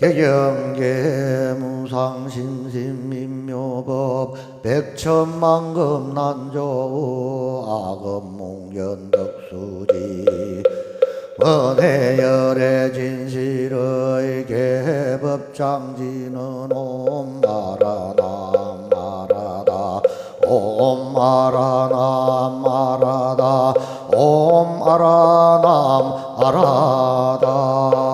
개경계 무상심심민묘법 백천만금 난조 아금몽견덕수지 원해열의 진실의 개법장지는 옴마라나 마라다 옴마라나 마라다 옴아라남 아라다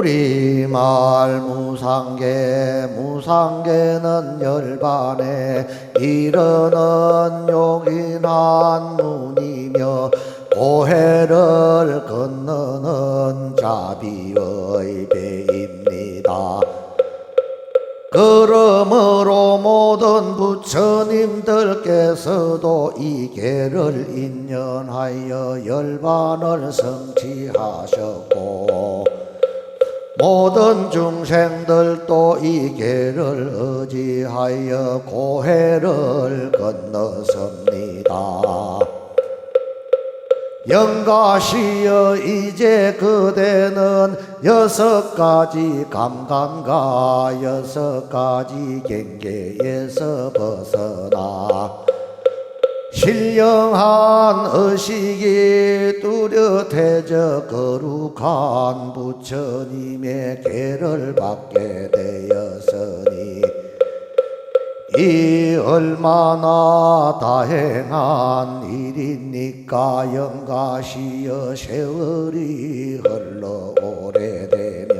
우리 말 무상계 무상계는 열반에 이르는 용인한 문이며 오해를 건너는 자비의 배입니다. 그러므로 모든 부처님들께서도 이 계를 인연하여 열반을 성취하셨고 모든 중생들도 이 길을 의지하여 고해를 건너섭니다. 영가시여 이제 그대는 여섯 가지 감감과 여섯 가지 경계에서 벗어나 신령한 의식이 뚜렷해져 거룩한 부처님의 계를 받게 되었으니 이 얼마나 다행한 일입니까? 영가시여 세월이 흘러 오래되면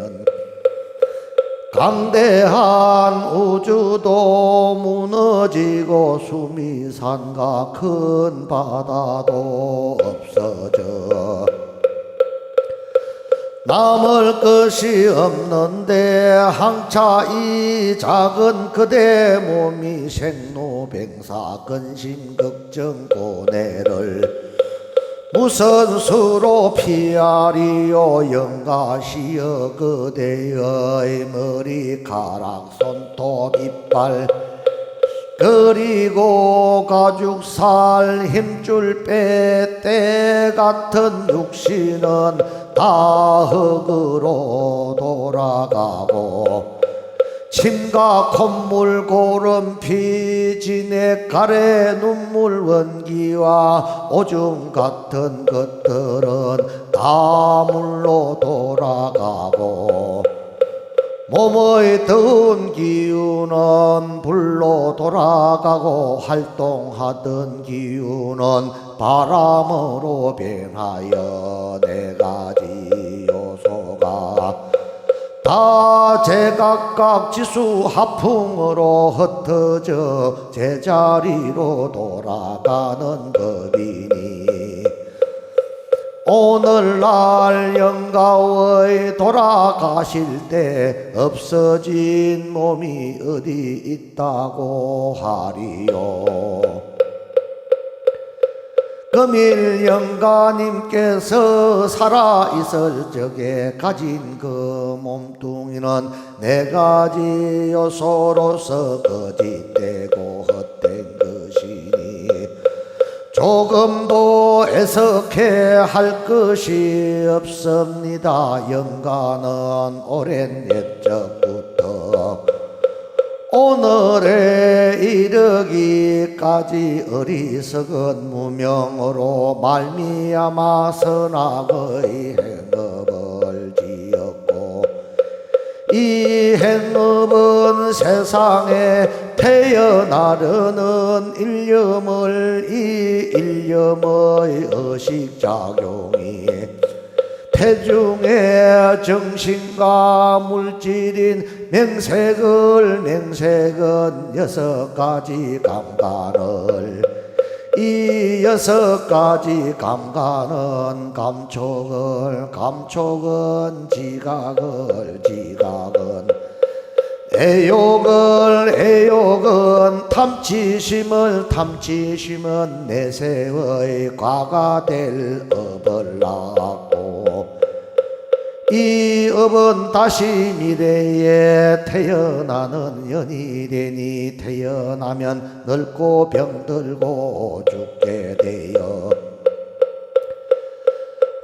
강대한 우주도 무너지고 숨이 산과 큰 바다도 없어져. 남을 것이 없는데 항차 이 작은 그대 몸이 생로병사 근심 걱정 고뇌를 무슨 수로 피하리요 영가시여 그대의 머리카락 손톱 이빨. 그리고 가죽살 힘줄 빼때 같은 육신은 다 흙으로 돌아가고 침과 콧물 고름 피 진액 가래 눈물 원기와 오줌 같은 것들은 다 물로 돌아가고 몸의 더운 기운은 불로 돌아가고 활동하던 기운은 바람으로 변하여 네 가지 다 제각각 지수 하풍으로 흩어져 제자리로 돌아가는 법이니. 오늘날 영가의 돌아가실 때 없어진 몸이 어디 있다고 하리요 금일 영가님께서 살아 있을 적에 가진 그 몸뚱이는 네 가지 요소로서 거짓되고 헛된 것이니 조금도 애석해 할 것이 없습니다. 영가는 오랜 옛적부터 오늘에 이르기까지 어리석은 무명으로 말미암아 선악의 행업을 지었고 이 행업은 세상에 태어나려는 일념을 이 일념의 의식작용이 태중의 정신과 물질인 맹색을 맹색은 여섯 가지 감관을 이 여섯 가지 감관은 감촉을 감촉은 지각을 지각은. 애욕을 애욕은 탐치심을 탐치심은 내세의 과가 될 낳고 이 업은 다시 미래에 태어나는 연이 되니 태어나면 늙고 병들고 죽게 되어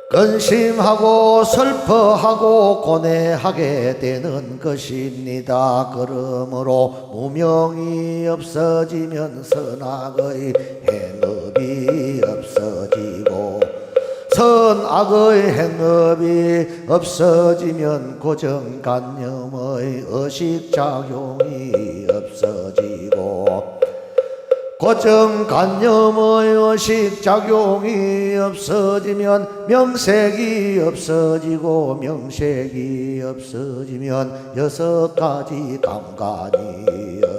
근심하고 슬퍼하고 고뇌하게 되는 것입니다. 그러므로 무명이 없어지면 선악의 행 악의 행업이 없어지면 고정관념의 의식작용이 없어지고 고정관념의 의식작용이 없어지면 명색이 없어지고 명색이 없어지면 여섯 가지 감관이 없어지고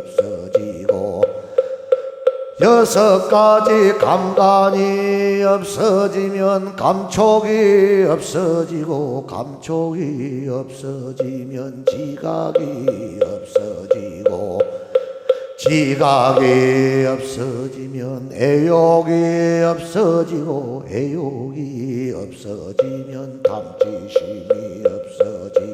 여섯 가지 감관이 없어지면 감촉이 없어지고 감촉이 없어지면 지각이 없어지고 지각이 없어지면 애욕이 없어지고 애욕이 없어지면 탐지심이 없어지고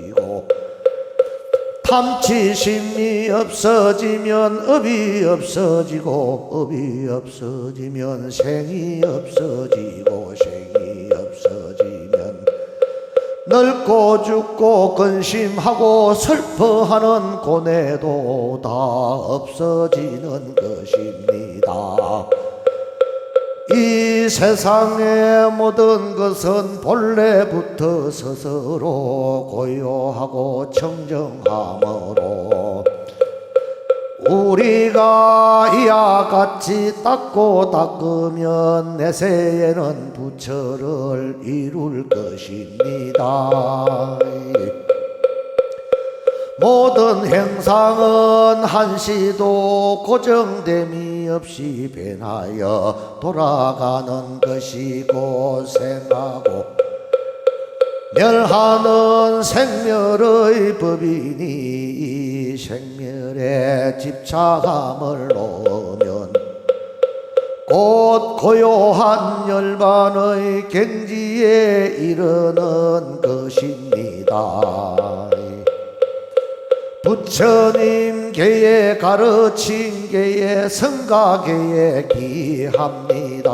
탐지심이 없어지면 업이 없어지고 업이 없어지면 생이 없어지고 생이 없어지면 늙고 죽고 근심하고 슬퍼하는 고뇌도 다 없어지는 것입니다. 이 세상의 모든 것은 본래부터 스스로 고요하고 청정함으로 우리가 이와 같이 닦고 닦으면 내세에는 부처를 이룰 것입니다. 모든 행상은 한시도 고정됨이 없이 변하여 돌아가는 것이 고 생하고 멸하는 생멸의 법이니 이 생멸에 집착함을 놓으면 곧 고요한 열반의 갱지에 이르는 것입니다. 부처님 계에 가르 친 계에 성가계에 기합니다.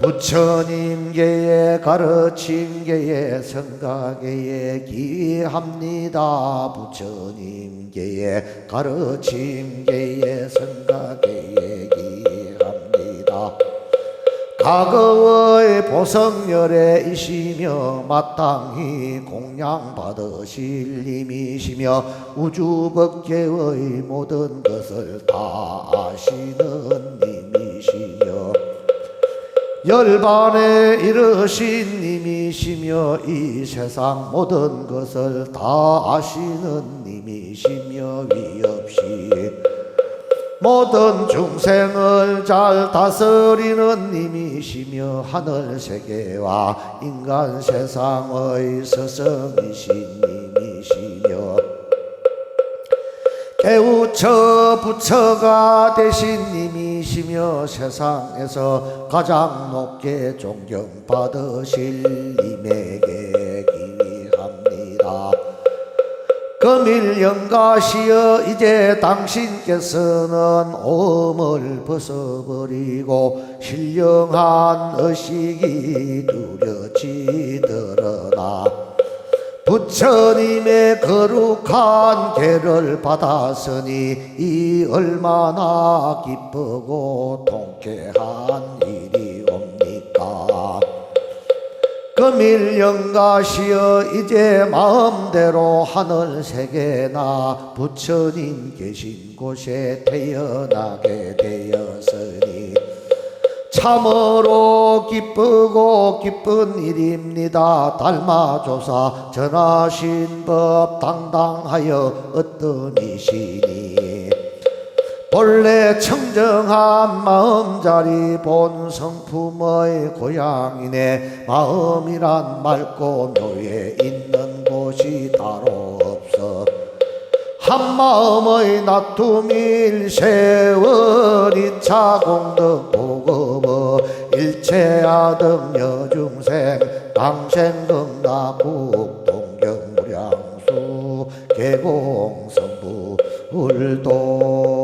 부처님 계에 가르친 계에 성가계에 기합니다. 부처님 계에 가르친 계에 성가계에 과거의 보성열에 이시며 마땅히 공양받으실 님이시며 우주법계의 모든 것을 다 아시는 님이시며 열반에 이르신 님이시며 이 세상 모든 것을 다 아시는 님이시며 위없이 모든 중생을 잘 다스리는 님이시며 하늘 세계와 인간 세상의 스승이신 님이시며 깨우쳐 부처가 되신 님이시며 세상에서 가장 높게 존경받으실 님에게 금일 영가시여 이제 당신께서는 오음을 벗어버리고 신령한 의식이 뚜렷이 드러나 부처님의 거룩한 계를 받았으니 이 얼마나 기쁘고 통쾌한 일이 금일 영가시여 이제 마음대로 하늘 세계나 부처님 계신 곳에 태어나게 되었으니 참으로 기쁘고 기쁜 일입니다. 달마조사 전하신 법 당당하여 어떠이시니 본래 청정한 마음자리 본 성품의 고향이네. 마음이란 맑고 묘에 있는 곳이 따로 없어. 한 마음의 나툼일 세월이 차공덕 보급어. 일체아등 여중생 당생금나국 동경 무량수 계공성부 울도